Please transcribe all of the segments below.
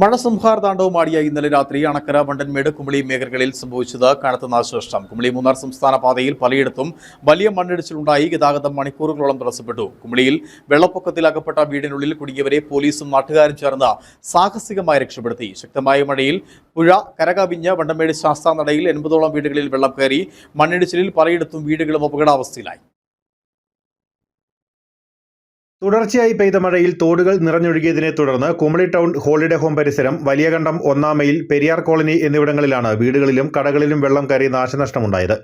മഴ സംഹാര താണ്ഡവമാടിയ ഇന്നലെ രാത്രി അണക്കര വണ്ടൻമേട് കുമളി മേഖലകളിൽ സംഭവിച്ചത് കനത്ത നാശനഷ്ടം. കുമളി മൂന്നാർ സംസ്ഥാന പാതയിൽ പലയിടത്തും വലിയ മണ്ണിടിച്ചിലുണ്ടായി. ഗതാഗതം മണിക്കൂറുകളോളം തടസ്സപ്പെട്ടു. കുമളിയിൽ വെള്ളപ്പൊക്കത്തിൽ അകപ്പെട്ട വീടിനുള്ളിൽ കുടുങ്ങിയവരെ പോലീസും നാട്ടുകാരും ചേർന്ന് സാഹസികമായി രക്ഷപ്പെടുത്തി. ശക്തമായ മഴയിൽ പുഴ കരകവിഞ്ഞ് വണ്ടൻമേട് ശാസ്താനടയിൽ എൺപതോളം വീടുകളിൽ വെള്ളം കയറി മണ്ണിടിച്ചിലിൽ പലയിടത്തും വീടുകളും അപകടാവസ്ഥയിലായി. തുടർച്ചയായി പെയ്ത മഴയിൽ തോടുകൾ നിറഞ്ഞൊഴുകിയതിനെ തുടർന്ന് കുമളി ടൗൺ ഹോളിഡേ ഹോം പരിസരം വലിയകണ്ടം ഒന്നാം മൈൽ പെരിയാർ കോളനി എന്നിവിടങ്ങളിലാണ് വീടുകളിലും കടകളിലും വെള്ളം കയറി നാശനഷ്ടമുണ്ടായത്.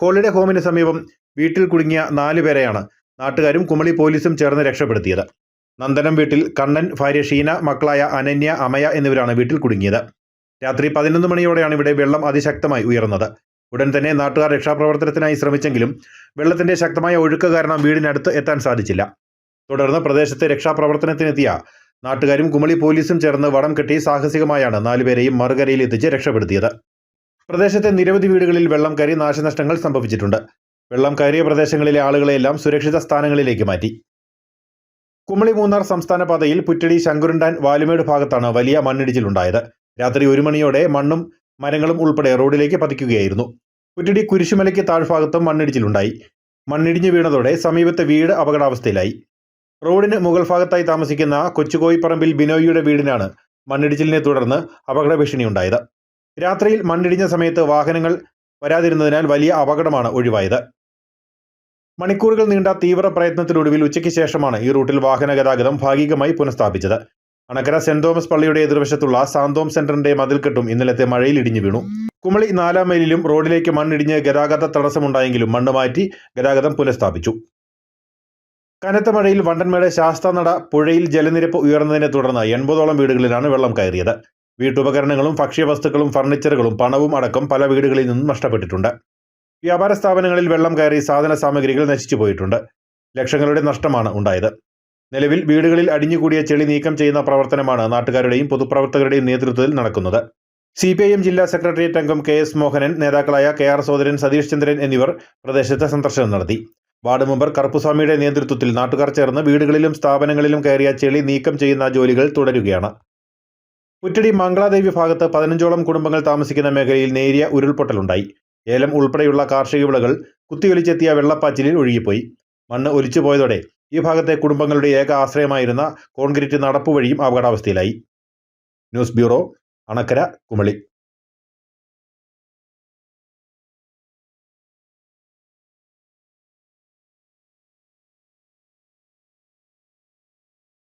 ഹോളിഡേ ഹോമിന് സമീപം വീട്ടിൽ കുടുങ്ങിയ നാല് പേരെയാണ് നാട്ടുകാരും കുമളി പോലീസും ചേർന്ന് രക്ഷപ്പെടുത്തിയത്. നന്ദനം വീട്ടിൽ കണ്ണൻ ഭാര്യ ഷീന മക്കളായ അനന്യ അമയ എന്നിവരാണ് വീട്ടിൽ കുടുങ്ങിയത്. രാത്രി പതിനൊന്ന് മണിയോടെയാണ് ഇവിടെ വെള്ളം അതിശക്തമായി ഉയർന്നത്. ഉടൻ തന്നെ നാട്ടുകാർ രക്ഷാപ്രവർത്തനത്തിനായി ശ്രമിച്ചെങ്കിലും വെള്ളത്തിന്റെ ശക്തമായ ഒഴുക്ക് കാരണം വീടിനടുത്ത് എത്താൻ സാധിച്ചില്ല. തുടർന്ന് പ്രദേശത്തെ രക്ഷാപ്രവർത്തനത്തിനെത്തിയ നാട്ടുകാരും കുമളി പോലീസും ചേർന്ന് വടം കെട്ടി സാഹസികമായാണ് നാലുപേരെയും മറുകരയിൽ എത്തിച്ച് രക്ഷപ്പെടുത്തിയത്. പ്രദേശത്തെ നിരവധി വീടുകളിൽ വെള്ളം കയറി നാശനഷ്ടങ്ങൾ സംഭവിച്ചിട്ടുണ്ട്. വെള്ളം കയറിയ പ്രദേശങ്ങളിലെ ആളുകളെയെല്ലാം സുരക്ഷിത സ്ഥാനങ്ങളിലേക്ക് മാറ്റി. കുമളി മൂന്നാർ സംസ്ഥാന പാതയിൽ പുറ്റടി ശങ്കുരുണ്ടാൻ വാലുമേട് ഭാഗത്താണ് വലിയ മണ്ണിടിച്ചിലുണ്ടായത്. രാത്രി ഒരു മണിയോടെ മണ്ണും മരങ്ങളും ഉൾപ്പെടെ റോഡിലേക്ക് പതിക്കുകയായിരുന്നു. പുറ്റടി കുരിശുമലയ്ക്ക് താഴ്ഭാഗത്തും മണ്ണിടിച്ചിലുണ്ടായി. മണ്ണിടിഞ്ഞു വീണതോടെ സമീപത്തെ വീട് അപകടാവസ്ഥയിലായി. റോഡിന് മുകൾ ഭാഗത്തായി താമസിക്കുന്ന കൊച്ചുകോയിപ്പറമ്പിൽ ബിനോയിയുടെ വീടിനാണ് മണ്ണിടിച്ചിലിനെ തുടർന്ന് അപകട ഭീഷണിയുണ്ടായത്. രാത്രിയിൽ മണ്ണിടിഞ്ഞ സമയത്ത് വാഹനങ്ങൾ വരാതിരുന്നതിനാൽ വലിയ അപകടമാണ് ഒഴിവായത്. മണിക്കൂറുകൾ നീണ്ട തീവ്ര പ്രയത്നത്തിനൊടുവിൽ ഉച്ചയ്ക്ക് ശേഷമാണ് ഈ റൂട്ടിൽ വാഹന ഗതാഗതം ഭാഗികമായി പുനഃസ്ഥാപിച്ചത്. അണക്കര സെന്റ് തോമസ് പള്ളിയുടെ എതിർവശത്തുള്ള സാന്തോം സെന്ററിന്റെ മതിൽക്കെട്ടും ഇന്നലത്തെ മഴയിൽ ഇടിഞ്ഞു വീണു. കുമളി നാലാം മൈലിലും റോഡിലേക്ക് മണ്ണിടിഞ്ഞ് ഗതാഗത തടസ്സമുണ്ടായെങ്കിലും മണ്ണ് മാറ്റി ഗതാഗതം പുനഃസ്ഥാപിച്ചു. കനത്ത മഴയിൽ വണ്ടൻമേട് ശാസ്താനട പുഴയിൽ ജലനിരപ്പ് ഉയർന്നതിനെ തുടർന്ന് എൺപതോളം വീടുകളിലാണ് വെള്ളം കയറിയത്. വീട്ടുപകരണങ്ങളും ഭക്ഷ്യവസ്തുക്കളും ഫർണിച്ചറുകളും പണവും അടക്കം പല വീടുകളിൽ നിന്നും നഷ്ടപ്പെട്ടിട്ടുണ്ട്. വ്യാപാര സ്ഥാപനങ്ങളിൽ വെള്ളം കയറി സാധന സാമഗ്രികൾ നശിച്ചു പോയിട്ടുണ്ട്. ലക്ഷങ്ങളുടെ നഷ്ടമാണ് ഉണ്ടായത്. നിലവിൽ വീടുകളിൽ അടിഞ്ഞുകൂടിയ ചെളി നീക്കം ചെയ്യുന്ന പ്രവർത്തനമാണ് നാട്ടുകാരുടെയും പൊതുപ്രവർത്തകരുടെയും നേതൃത്വത്തിൽ നടക്കുന്നത്. സി പി ഐ എം ജില്ലാ സെക്രട്ടേറിയറ്റ് അംഗം കെ എസ് മോഹനൻ നേതാക്കളായ കെ ആർ സോദരൻ സതീഷ് ചന്ദ്രൻ എന്നിവർ പ്രദേശത്ത് സന്ദർശനം നടത്തി. വാർഡ് മെമ്പർ കറുപ്പുസ്വാമിയുടെ നേതൃത്വത്തിൽ നാട്ടുകാർ ചേർന്ന് വീടുകളിലും സ്ഥാപനങ്ങളിലും കയറിയ ചെളി നീക്കം ചെയ്യുന്ന ജോലികൾ തുടരുകയാണ്. പുറ്റടി മംഗളാദേവി ഭാഗത്ത് പതിനഞ്ചോളം കുടുംബങ്ങൾ താമസിക്കുന്ന മേഖലയിൽ നേരിയ ഉരുൾപൊട്ടലുണ്ടായി. ഏലം ഉൾപ്പെടെയുള്ള കാർഷിക വിളകൾ കുത്തിയൊലിച്ചെത്തിയ വെള്ളപ്പാച്ചിലിൽ ഒഴുകിപ്പോയി. മണ്ണ് ഒലിച്ചുപോയതോടെ ഈ ഭാഗത്തെ കുടുംബങ്ങളുടെ ഏക ആശ്രയമായിരുന്ന കോൺക്രീറ്റ് നടപ്പുവഴിയും അപകടാവസ്ഥയിലായി. News bureau Anakkara Kumily.